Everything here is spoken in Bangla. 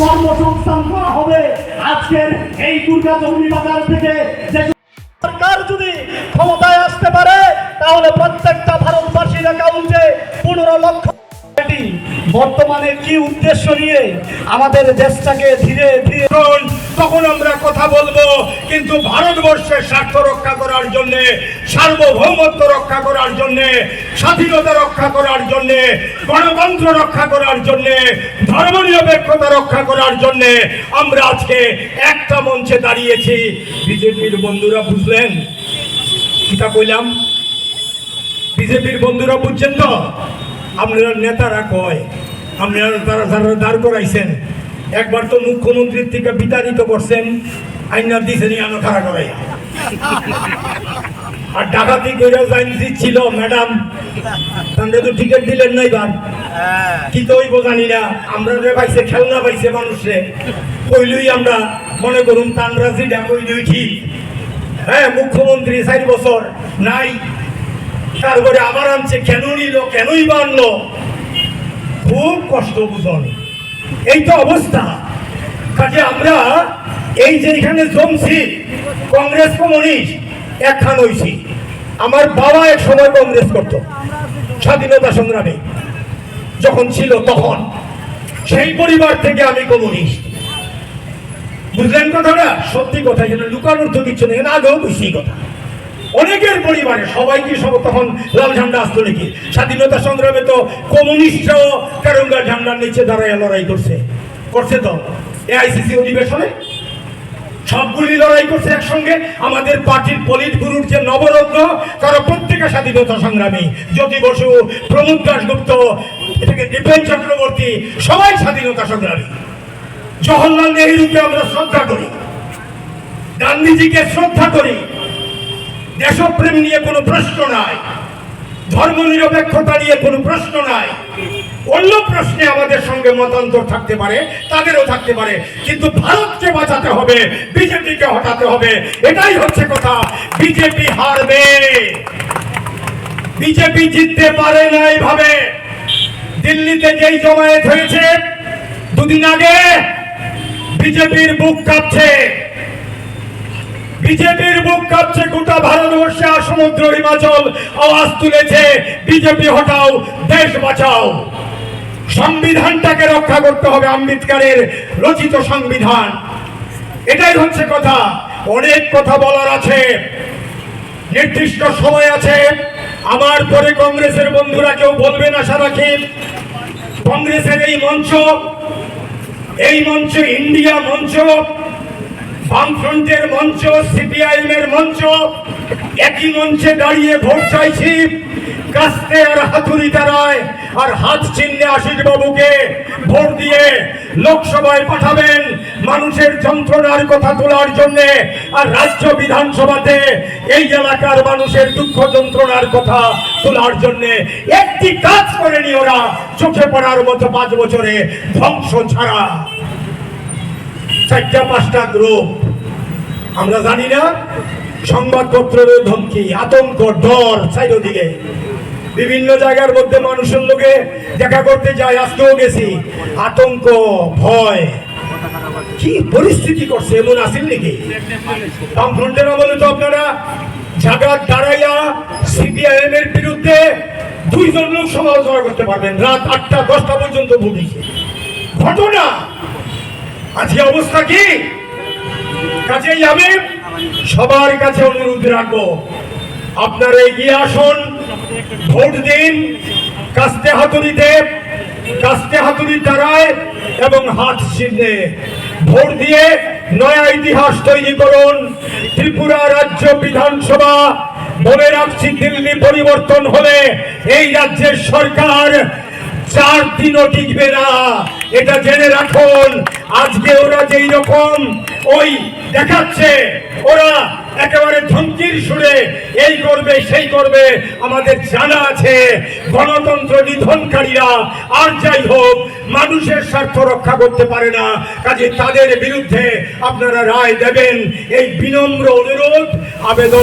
কর্মসংস্থান করা হবে। আজকের এই দুর্গা জমি বাজার থেকে যে সরকার যদি ক্ষমতায় আসতে পারে, তাহলে প্রত্যেকটা ভারতবাসীর অ্যাকাউন্টে পনেরো লক্ষ বর্তমানে কি উদ্দেশ্য নিয়ে আমাদের দেশটাকে ধীরে ধীরে তখন আমরা কথা বলব। কিন্তু ভারতবর্ষের স্বার্থ রক্ষা করার জন্য, সার্বভৌমত্ব রক্ষা করার জন্য, স্বাধীনতা রক্ষা করার জন্য, গণতন্ত্র রক্ষা করার জন্য, ধর্মনিরপেক্ষতা রক্ষা করার জন্য আমরা আজকে একটা মঞ্চে দাঁড়িয়েছি। বিজেপির বন্ধুরা বুঝলেন? কিতা কইলাম? বিজেপির বন্ধুরা বুঝছেন তো? আপনারা নেতারা কয়? আপনারা তারা দাঁড় করাইছেন। একবার তো মুখ্যমন্ত্রীর থেকে বিতাড়িত করছেন। আইনার দিছেন আনো খাড়া করাই আর ডাকাতি করে জাইন ছিল ম্যাডাম। তাহলে তো টিকিট দিলেন নাই এবার। কি তো হইব জানি না। আমরা যে পাইছে, খেলনা পাইছে মানুষে কইলুই আমরা, মনে করুন তানরাজি ডা কইলই ঠিক। হ্যাঁ মুখ্যমন্ত্রী চার বছর নাই। তারপরে আবার আনছে, কেন নিল, কেনই বা আনলো? খুব কষ্ট বুঝন এই তো অবস্থা। কাজে আমরা এই যে এখানে জমছি, কংগ্রেস কমিউনিস্ট একখান হইছি। আমার বাবা এক সময় কংগ্রেস করত, স্বাধীনতা সংগ্রামে। যখন ছিল তখন। সেই পরিবার থেকে আমি কমিউনিস্ট। বুঝলেন কথাটা? সত্যি কথা যেন লুকানোর তো কিছু নেই। আগেও বুঝছি কথা। অনেকের পরিবারে সবাই কি সব তখন লাল ঝান্ডা আসতো নাকি? স্বাধীনতা সংগ্রামে তো কমিউনিস্টরাও তেরঙ্গা ঝান্ডার নিচে দাঁড়ায় লড়াই করছে। করছে তো? এআইসিসি অধিবেশনে? সবগুলি লড়াই করছে একসঙ্গে। আমাদের পার্টির পলিট গুরুর যে নবরত্ন, তারা প্রত্যেকে স্বাধীনতা সংগ্রামী। জ্যোতি বসু, প্রমোদ দাসগুপ্ত এটাকে দীপেন চক্রবর্তী, সবাই স্বাধীনতা সংগ্রামী। জওহরলাল নেহরুকে আমরা শ্রদ্ধা করি। গান্ধীজিকে শ্রদ্ধা করি। দেশপ্রেম নিয়ে কোনো প্রশ্ন নাই। ধর্ম নিরপেক্ষতা নিয়ে কোনো প্রশ্ন নাই। অন্য প্রশ্নে আমাদের সঙ্গে মতান্তর থাকতে পারে, তাদেরও থাকতে পারে, কিন্তু ভারতকে বাঁচাতে হবে, বিজেপিকে হটাতে হবে, এটাই হচ্ছে কথা। বিজেপি হারবে। বিজেপি জিততে পারে না এইভাবে দিল্লিতে যেই জমায়েত হয়েছে, দুদিন আগে বিজেপির বুক কাঁপছে। বিজেপির বুক কাঁপছে গোটা ভারতবর্ষে সমুদ্র হিমাচল আওয়াজ তুলেছে, বিজেপি হটাও, দেশ বাঁচাও। সংবিধানটাকে রক্ষা করতে হবে আম্বেদকারের রচিত সংবিধান। এটাই হচ্ছে কথা। অনেক কথা বলার আছে। নির্দিষ্ট সময় আছে। আমার পরে কংগ্রেসের বন্ধুরা কেউ বলবেন আশা রাখি। কংগ্রেসের এই মঞ্চ এই মঞ্চ ইন্ডিয়া মঞ্চ, বামফ্রন্টের মঞ্চ সিপিআইএম এর মঞ্চ, একই মঞ্চে দাঁড়িয়ে ভোট চাইছি। কাস্তে আর হাতুড়ি দাঁড়ায় আর হাত চিহ্নে আশিস বাবুকে ভোট দিয়ে লোকসভায় পাঠাবেন মানুষের যন্ত্রণার কথা তোলার জন্য আর রাজ্য বিধানসভাতে এই এলাকার মানুষের দুঃখ যন্ত্রণার কথা তোলার জন্য একটি কাজ করেনি ওরা, চোখে পড়ার মতো পাঁচ বছরে ধ্বংস ছাড়া। চারটা, পাঁচটা গ্রুপ। আমরা জানি না সংবাদপত্রের ধমকি, আতঙ্ক, ডর চারিদিকে। বিভিন্ন জায়গার মধ্যে মানুষের লোকে দেখা করতে যায়, আজকেও গেছি। আতঙ্ক, ভয়। কি পরিস্থিতি করছে? এমন আসেন নাকি? বামফ্রন্টের আমলে তো আপনারা জায়গার দাঁড়াইয়া সিপিআইএম এর বিরুদ্ধে দুইজন লোক সমালোচনা করতে পারবেন। রাত আটটা, দশটা পর্যন্ত ভুগিছে ঘটনা! আজকে অবস্থা কি? কাজেই আমি সবার কাছে অনুরোধ রাখব। আপনারা এগিয়ে আসুন। ভোট দিন, কাস্তে হাতুড়িতে কাস্তে হাতুড়ি দাঁড়ায় এবং হাত চিহ্নে ভোট দিয়ে নয়া ইতিহাস তৈরি করুন। ত্রিপুরা রাজ্য বিধানসভা বলে রাখছি দিল্লি পরিবর্তন হলে এই রাজ্যের সরকার চার দিনও টিকবে না। এটা জেনে রাখুন, আজকে ওরা যেই রকম, ওই দেখাচ্ছে, ওরা একেবারে ধমকির সুরে এই করবে, সেই করবে। আমাদের জানা আছে, গণতন্ত্র নিধনকারীরা আর যাই হোক, মানুষের স্বার্থ রক্ষা করতে পারে না। কাজে তাদের বিরুদ্ধে আপনারা রায় দেবেন। এই বিনম্র অনুরোধ, আবেদন